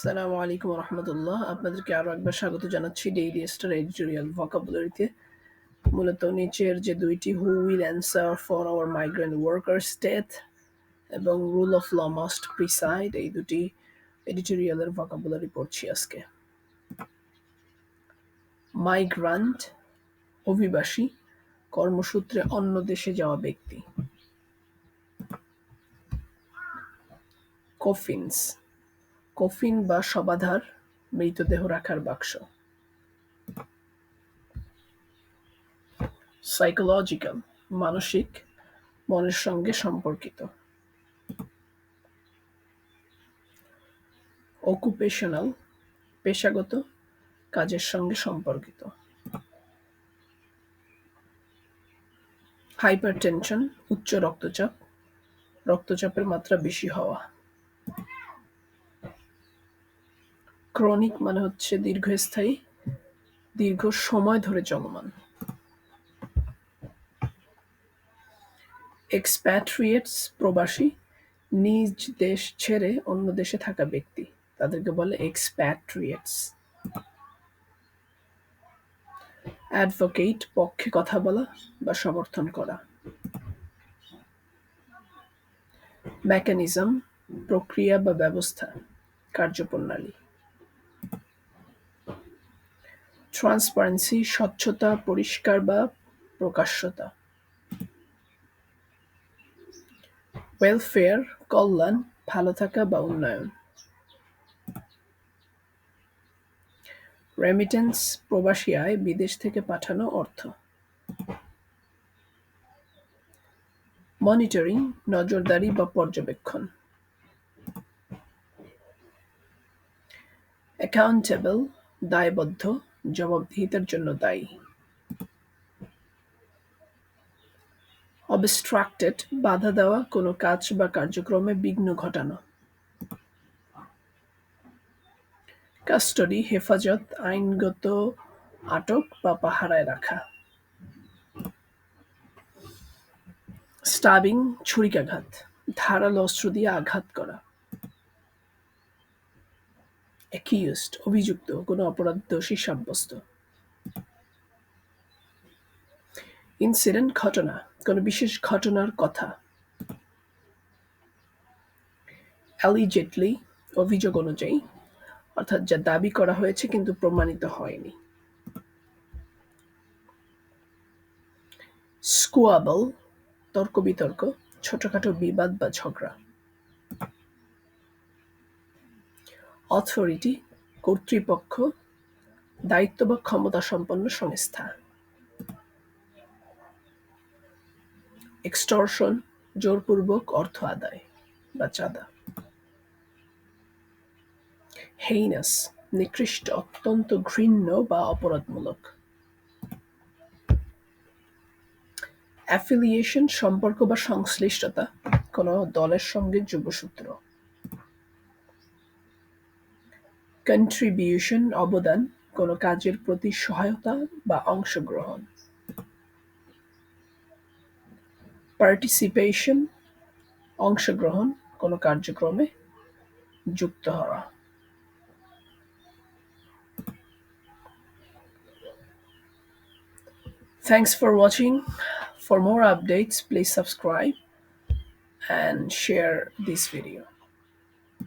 আসসালামু আলাইকুম রহমতুল্লাহ আপনাদেরকে আরও একবার স্বাগত জানাচ্ছি ডেইলি স্টার এডিটোরিয়াল ভকাবুলারিতে মূলত নিচের যে দুইটি who will answer for our migrant workers death এবং rule of law must preside এই দুটি এডিটোরিয়ালের ভকাবুলারি পড়ছি আজকে। মাইগ্রান্ট অভিবাসী, কর্মসূত্রে অন্য দেশে যাওয়া ব্যক্তি। কফিন্স কফিন বা সবাধার মৃতদেহ রাখার বাক্স। সাইকোলজিক্যাল মানসিক, মনের সঙ্গে সম্পর্কিত। অকুপেশনাল পেশাগত কাজের সঙ্গে সম্পর্কিত। হাইপারটেনশন উচ্চ রক্তচাপ, রক্তচাপের মাত্রা বেশি হওয়া। ক্রনিক মানে হচ্ছে দীর্ঘস্থায়ী, দীর্ঘ সময় ধরে চলমান। এক্সপ্যাট্রিয়েটস প্রবাসী, নিজ দেশ ছেড়ে অন্য দেশে থাকা ব্যক্তি, তাদেরকে বলে এক্সপ্যাট্রিয়েটস অ্যাডভোকেট পক্ষে কথা বলা বা সমর্থন করা। মেকানিজম প্রক্রিয়া বা ব্যবস্থা, কার্যপ্রণালী। ট্রান্সপারেন্সি স্বচ্ছতা, পরিষ্কার বা প্রকাশ্যতা। ওয়েলফেয়ার কল্যাণ, ভালো থাকা বা উন্নয়ন। রেমিটেন্স প্রবাসী আয়, বিদেশ থেকে পাঠানো অর্থ। মনিটরিং নজরদারি বা পর্যবেক্ষণ। অ্যাকাউন্টেবল দায়বদ্ধ জবাবদিহিতার জন্য দায়ী। অবস্ট্রাক্টেড, বাধা দেওয়া, কোনো কাজ বা কার্যক্রমে বিঘ্ন ঘটানো। কাস্টডি, হেফাজত, আইনগত আটক বা পাহারায় রাখা। স্টাবিং, ছুরিকাঘাত, ধারালো অস্ত্র দিয়ে আঘাত করা। অ্যাকিউজড, অভিযুক্ত, কোনো অপরাধ দোষী সাব্যস্ত ইনসিডেন্ট ঘটনা, কোনো বিশেষ ঘটনার কথা। অ্যালিজেটলি অভিযোগ অনুযায়ী, অর্থাৎ যা দাবি করা হয়েছে কিন্তু প্রমাণিত হয়নি। স্কুয়াবল তর্ক বিতর্ক, ছোটখাটো বিবাদ বা ঝগড়া। অথরিটি, কর্তৃপক্ষ, দায়িত্ব বা ক্ষমতা সম্পন্ন সংস্থা। এক্সটর্শন, জোরপূর্বক অর্থ আদায় বা চাঁদা। হেইনাস, নিকৃষ্ট, অত্যন্ত ঘৃণ্য বা অপরাধমূলক। অ্যাফিলিয়েশন সম্পর্ক বা সংশ্লিষ্টতা, কোনো দলের সঙ্গে যুগসূত্র কন্ট্রিবিউশন অবদান কোনো কাজের প্রতি সহায়তা বা অংশগ্রহণ পার্টিসিপেশন অংশগ্রহণ কোনো কার্যক্রমে যুক্ত হওয়া Thanks for watching. For more updates, please subscribe and share this video.